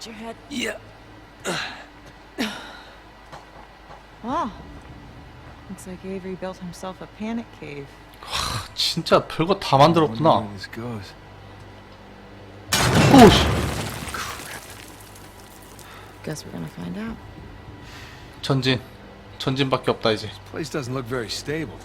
Watch your head. Yeah. Oh. Looks like Avery built himself a panic cave. 진짜 별거 다 만들었구나. This. 오씨. Guess we're gonna find out. 전진. 전진밖에 없다 이제. Place doesn't look very stable.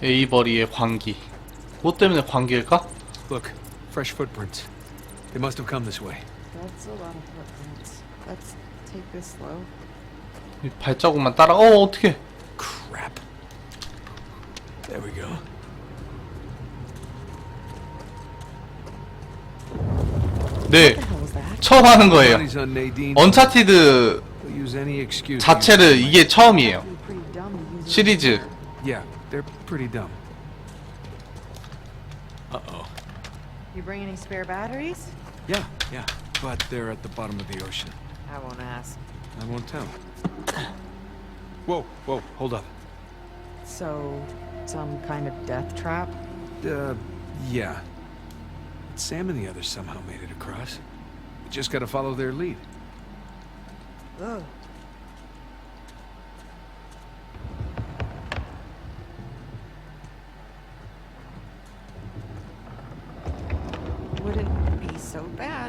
에이버리의 광기. 뭐 때문에 광기일까? Look, fresh footprints. They must have come this way. That's a lot of footprints. Let's take this slow. 이 발자국만 따라. 어 어떻게? Crap. There we go. 네. 처음 하는 거예요. Money's on Nadine. 언차티드 They'll use any excuse. 자체를 이게 처음이에요. Pretty dumb it 시리즈. Yeah, they're pretty dumb. You bring any spare batteries? Yeah, yeah. But they're at the bottom of the ocean. I won't ask. I won't tell. Whoa, whoa, hold up. So, some kind of death trap? Uh, yeah. Sam and the others somehow made it across. We just gotta follow their lead. Ugh.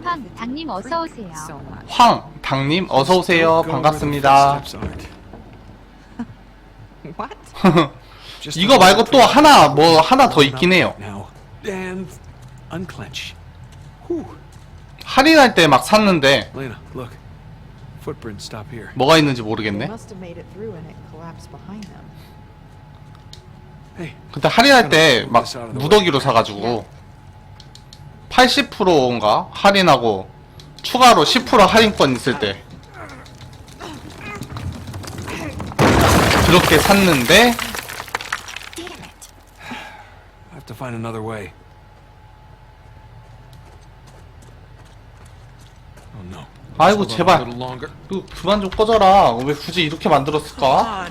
황, 당님 어서 오세요. 황 당님 어서 오세요. 반갑습니다. 이거 말고 또 하나 뭐 하나 더 있긴 해요. 할인할 때 막 샀는데. 뭐가 있는지 모르겠네. 그때 할인할 때 막 무더기로 사가지고 80%인가 할인하고 추가로 10% 할인권 있을 때 그렇게 샀는데 I have to find another way. Oh no. 아이고 제발. 그 그만 좀 꺼져라 왜 굳이 이렇게 만들었을까?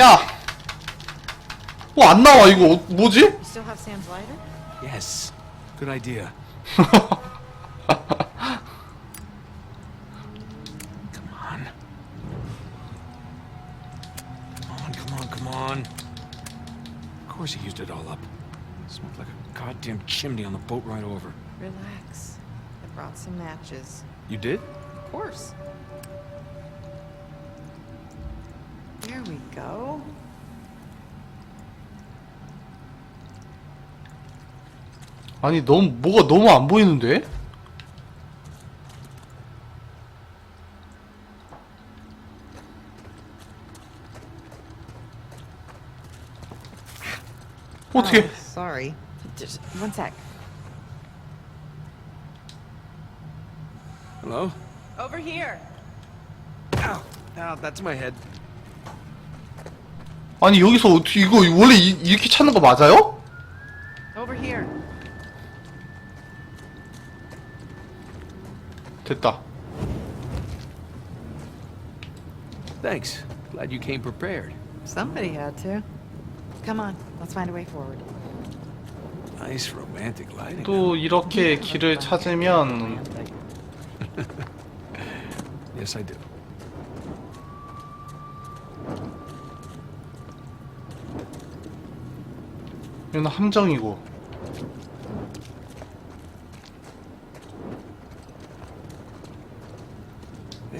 야! 어 안 나와 이거 어- 뭐지? You still have Sam's lighter? Yes. Good idea. Come on. Come on, come on, come on. Of course he used it all up. Smoked like a goddamn chimney on the boat right over. Relax. I brought some matches. You did? Of course. There we go. 아니 너무 뭐가 너무 안 보이는데? 어떻게? Oh, sorry. Just one sec. Hello? Over here. Ow! Ow, that's my head. 아니 여기서 어떻게 이거 원래 이, 이렇게 찾는 거 맞아요? 됐다. Thanks. Glad you came prepared. Somebody had to. Come on, let's find a way forward. Nice romantic lighting. 또 이렇게 길을 찾으면 Yes, I do. 이건 함정이고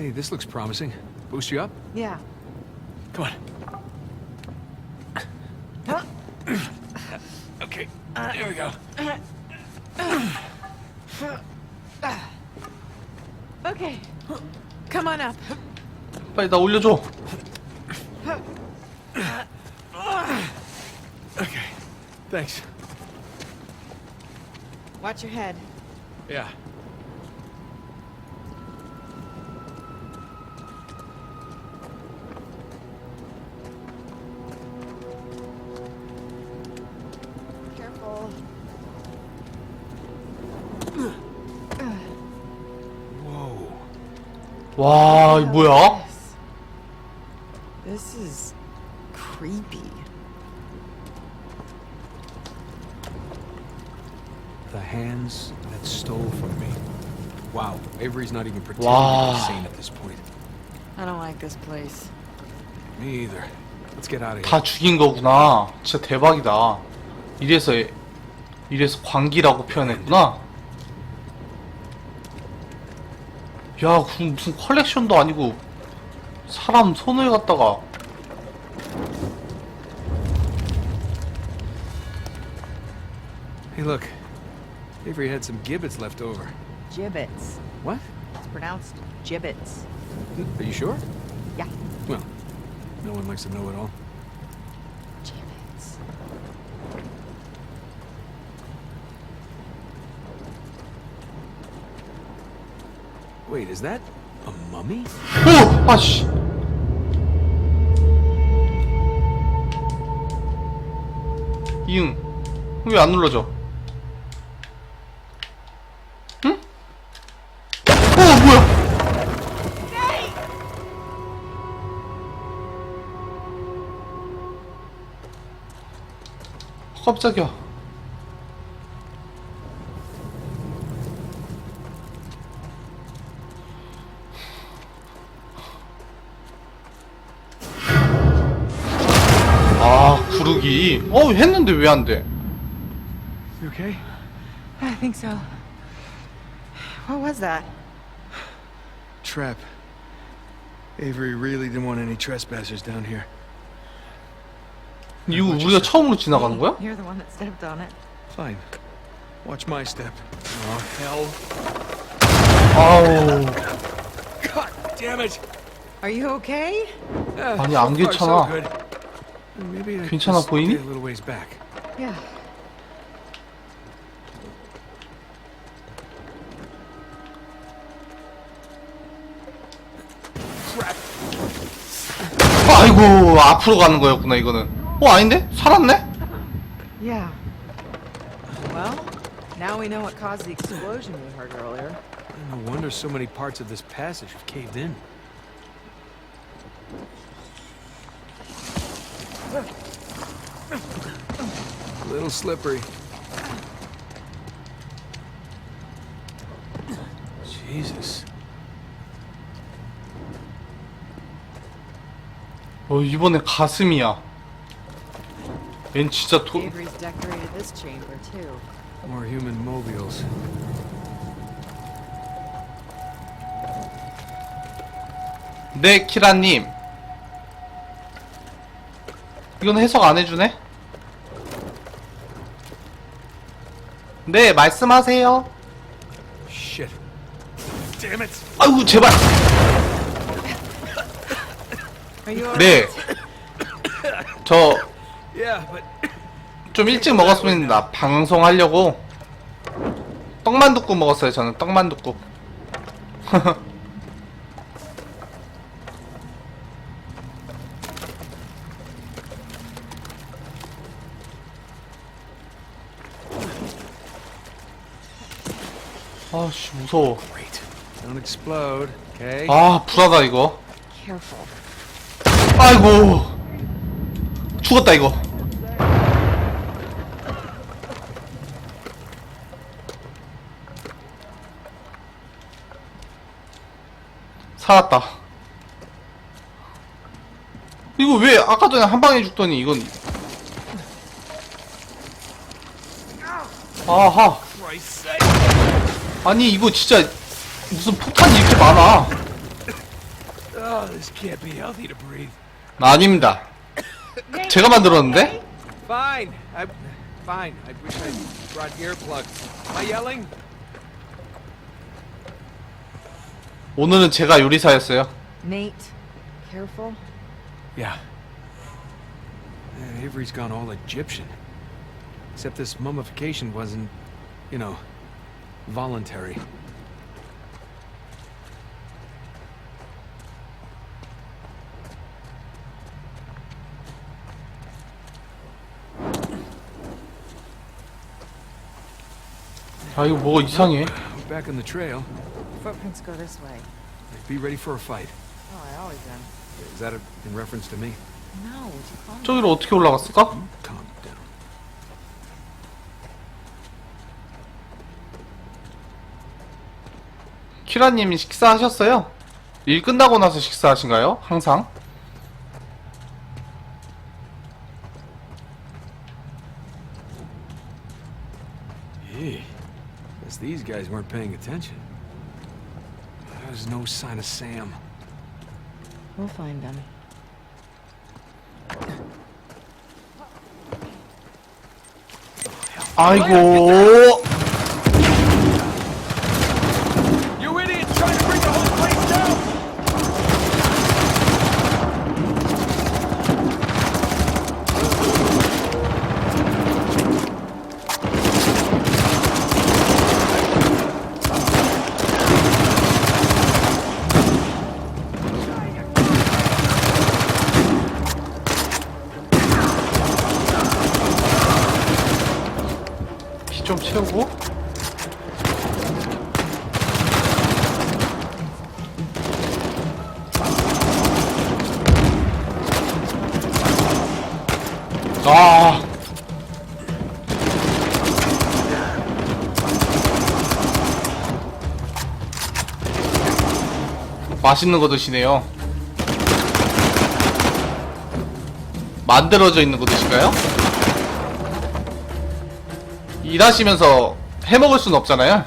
Hey, this looks promising. Boost you up? Yeah. Come on. Okay, there we go. Okay. Come on up. 빨리 나 올려줘. Okay, thanks. Watch your head. Yeah. 와, 이 뭐야? This is creepy. The hands that stole from me. Wow, Avery's not even pretending Wow. to be sane at this point. I don't like this place. Me either. Let's get out of here. 다 죽인 거구나. 진짜 대박이다. 이래서 이래서 광기라고 표현했구나. 야, 그 무슨 컬렉션도 아니고 사람 손을 갖다가 Hey, look. Avery had some gibbets left over. Gibbets. What? It's pronounced gibbets. Are you sure? Yeah. Well, no one likes to know it all. Gibbets. Wait, is that a mummy? 오! 아씨. 이응. 왜 안 눌러져? 응? 어, 뭐야? 깜짝이야. 어, 했는데 왜 안 돼? You okay? I think so. What was that? Trap. Avery really didn't want any trespassers down here. 이거 우리가 처음으로 지나가는 거야? You're the one that stepped on it. Fine. Watch my step. Oh, hell. 아우. God damn it! Are you okay? Ah, 아니, so 안 far, so 괜찮아. 괜찮아 보이니? stay a little ways back. Yeah. Crap! 아이고, 앞으로 가는 거였구나, 이거는. 어, 아닌데? 살았네? Yeah. Well, now we know what caused the explosion we heard earlier. No wonder so many parts of this passage have caved in. A little slippery. Jesus. 어, 이번에 가슴이야. 얜 진짜 도, Avery's decorated this chamber too. More human mobiles. 네, 키라님. 이건 해석 안 해주네? 네, 말씀하세요. Shit. Damn it! 아이고, 제발. 네. 저, Yeah, but 좀 일찍 나 방송하려고 떡만둣국 먹었어요, 저는 떡만둣국. 아씨, 무서워. Don't explode, okay? 아, 불하다, 이거. careful? 아이고. 죽었다, 이거. 살았다. 이거 왜 아까 전에 한 방에 죽더니 이건 아하! 아니 이거 진짜 무슨 폭탄이 이렇게 많아 Oh, this can't be healthy to breathe. 아닙니다 제가 만들었는데 Fine. I, fine. I wish I brought earplugs. Am I yelling? 오늘은 제가 요리사였어요 Nate, careful. Yeah. Uh, Avery's gone all Egyptian. Except this mummification wasn't, you know, voluntary. 아 이거 뭐가 이상해 We're back on the trail. Footprints go this way. Be ready for a fight. Oh, I always am. Is that a, in reference to me? No, calm 저기로 어떻게 올라갔을까? 키라님이 식사하셨어요? 일 끝나고 나서 식사하신가요? 항상? Gee, guess these guys weren't paying attention. There's no sign of Sam. We'll find them. 아이고 맛있는 거 드시네요 만들어져 있는 거 드실까요? 일하시면서 해먹을 순 없잖아요.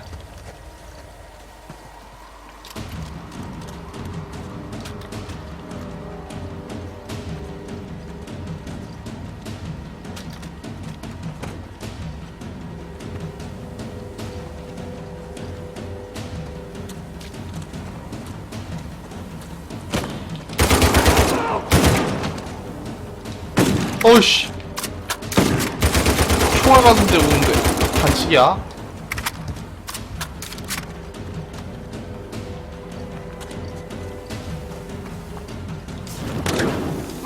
어이씨. 총알 맞는데 오는데 반칙이야.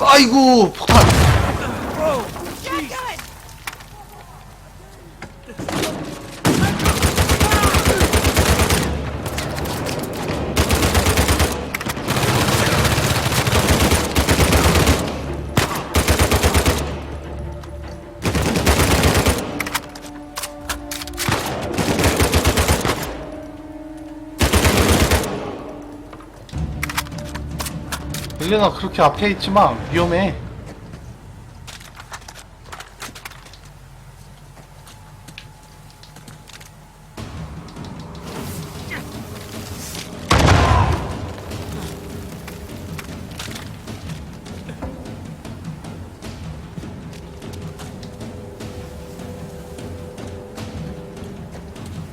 아이고 폭탄. 엘레나 그렇게 앞에 있지만 위험해.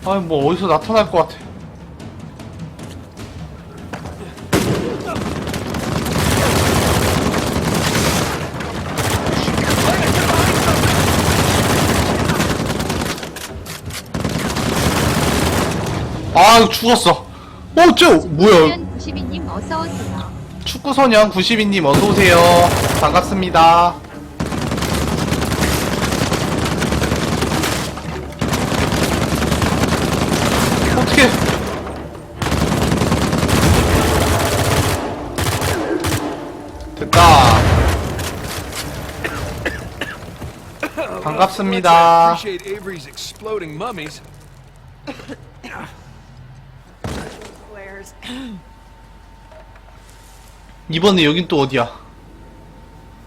아니 뭐 어디서 나타날 것 같아. 아 죽었어. 어, 저 뭐야? 92님 어서 오세요. 축구소년 92님 어서 오세요. 반갑습니다. 어떻게? 됐다. 반갑습니다. Appreciate Avery's exploding mummies. Flares. 이번에 여긴 또 어디야?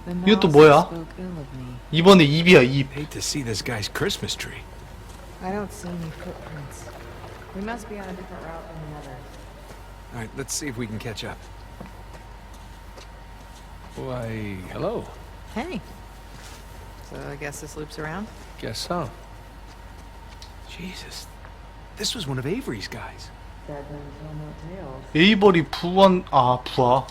The 이거 또 mouse 뭐야? spoke ill of me. 이번에 입이야 입. Hate to see this guy's Christmas tree. I don't see any footprints. We must be on a different route than the others. All right, let's see if we can catch up. Why, hello. Hey. So I guess this loops around? Guess so. Jesus, this was one of Avery's guys. 에이버리 부원 아 부하.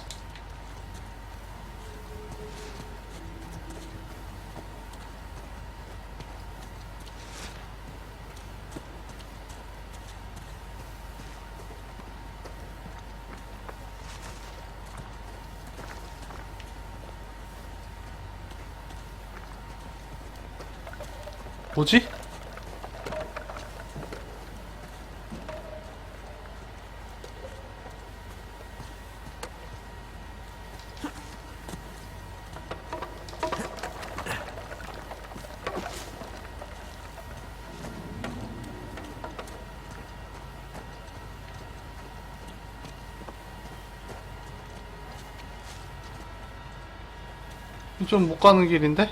뭐지? 좀 못 가는 길인데?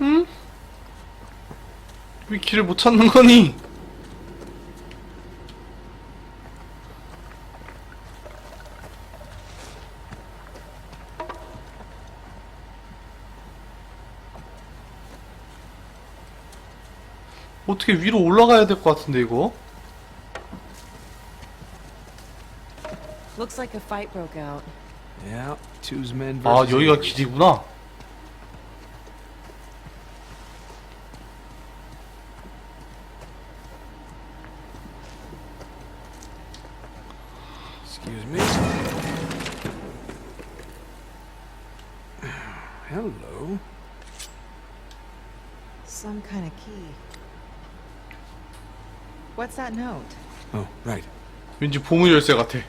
응? 왜 길을 못 찾는 거니? 어떻게 위로 올라가야 될 것 같은데 이거? Looks like a fight broke out. Yeah, two's men 아 versus 여기가 eight. 길이구나 Excuse me. Hello. Some kind of key. What's that note? Oh, right. 왠지 보물 열쇠 같아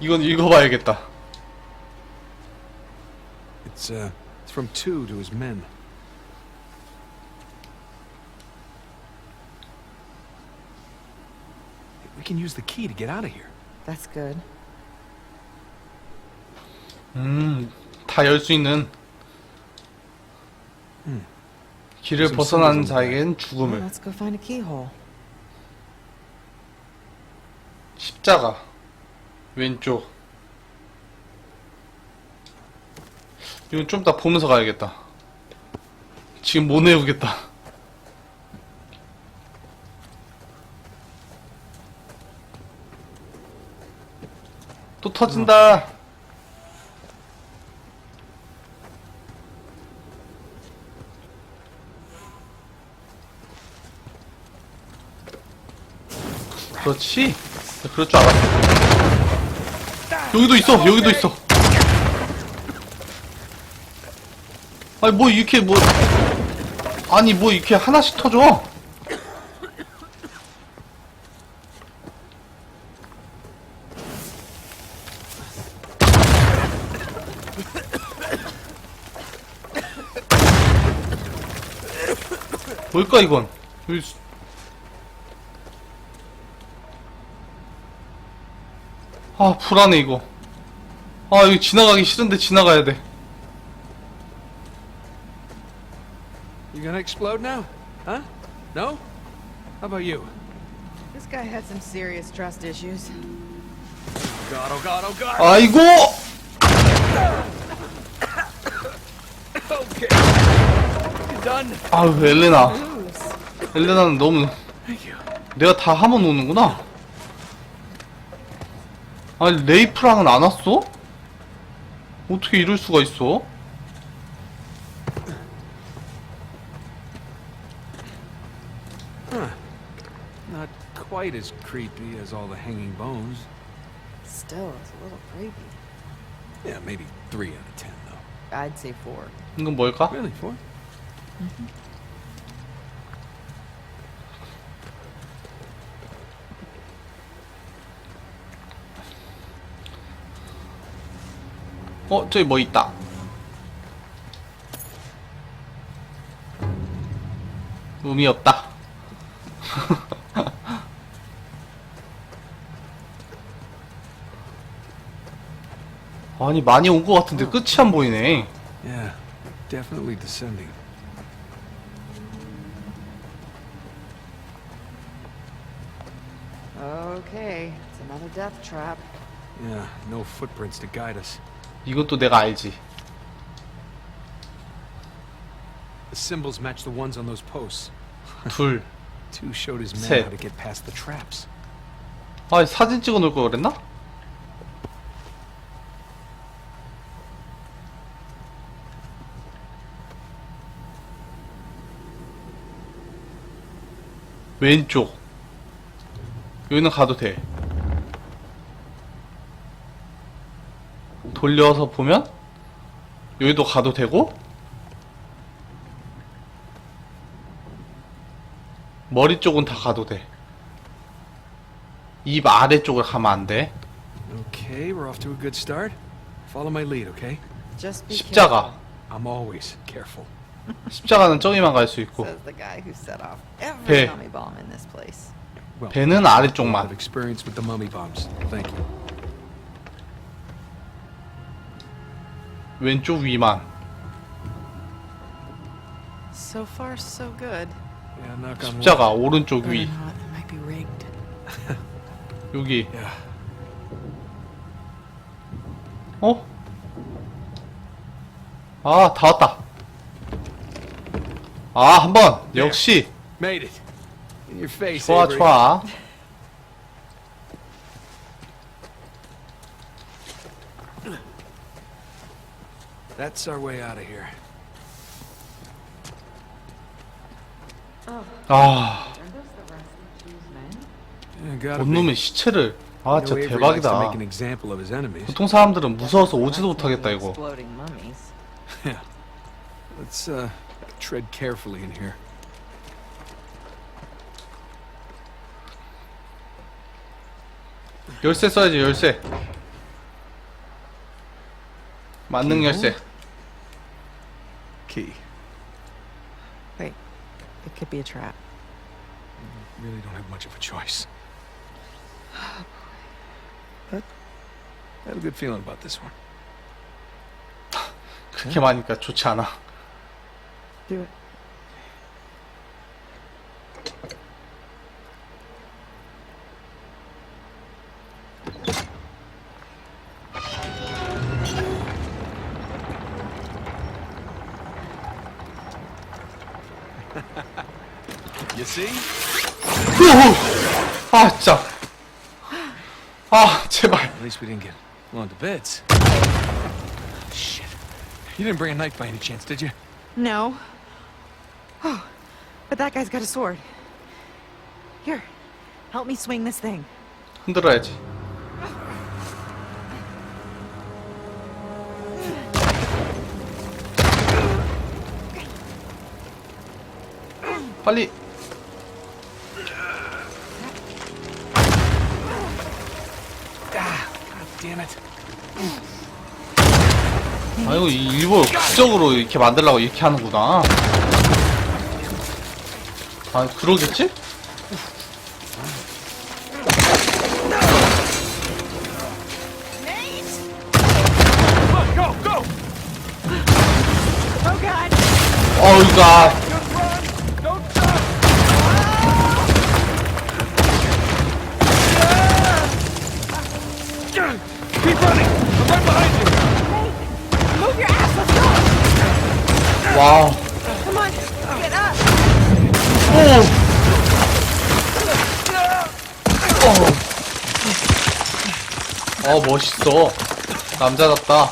이건 읽어봐야겠다 It's uh, it's from two to his men. We can use the key to get out of here. That's good. 음다 열 수 있는 음. 길을 on 자에겐 죽음을. Let's go find a keyhole. 십자가. 왼쪽. 이건 좀 이따 보면서 가야겠다. 지금 못 내우겠다. 또 터진다 그렇지? 그럴 줄 알았어. 여기도 있어 여기도 있어. 아니 뭐 이렇게 뭐 아니 뭐 이렇게 하나씩 터져. 뭘까 이건? 여기 아 불안해 이거 아 여기 지나가기 싫은데 지나가야 돼 You gonna explode now? Huh? No? How about you? This guy had some serious trust issues. God, oh God, oh God! 아이고 Okay. You done? 아유 엘레나 Loose. 엘레나는 너무 Thank you. 내가 다 하면 오는구나 아니 레이프랑은 안 왔어? 어떻게 이럴 수가 있어? Not quite as creepy as all the hanging bones. Still, it's a little creepy. Yeah, maybe three out of ten, though. I'd say four. 이건 뭘까? Really, four? 어 저기 뭐 있다 의미 없다 아니 많이 온 것 같은데 끝이 안 보이네 Yeah, definitely descending. Okay, it's another death trap. Yeah, no footprints to guide us. 또 내가 알지 The symbols match the ones on those posts. 둘 Two showed his men how to get past the traps. 아, 사진 찍어 놓을 걸 그랬나? 왼쪽. 여기는 가도 돼. 돌려서 보면 여기도 가도 되고 머리 쪽은 다 가도 돼. 입 아래쪽을 가면 안 돼. Okay, we're off to a good start. Follow my lead, okay? Just be 십자가. I'm always careful. 십자가는 저기만 갈 수 있고 says the guy who set off every 배. mummy bomb in this place. Well, 배는 I've 아래쪽만. experience with the mummy bombs. Thank you. 왼쪽 위만. So far, so good. Yeah, knock on wood. 십자가 오른쪽 위. or not, it might be rigged. 여기. Yeah. 어? 아, 다 왔다. 아, 한 번. 역시. Made it. In your face, 좋아, Avery. 좋아. That's our way out of here. 아, Yeah, gotta be. 원놈의 시체를. 아, I know 진짜 Avery likes to 대박이다. make an example of his enemies. 보통 사람들은 무서워서 오지도 못하겠다, 이거. Exploding mummies. Yeah. Let's uh tread carefully in here. 열쇠 써야지, 열쇠. 만능 열쇠. Key. Wait, it could be a trap. Really don't have much of a choice. But I have a good feeling about this one. 그렇게 많으니까 좋지 않아. Do it. 아, 진짜. 아, 제발. At least we didn't get blown to bits. Shit. You didn't bring a knife by any chance, did you? No. Oh, but that guy's got a sword. Here, help me swing this thing. 흔들어야지. 빨리. damn it. 아, 이거 일부러 극적으로 이렇게 만들려고 이렇게 하는구나. 아, 그러겠지? 어이가. 멋있어. 남자답다.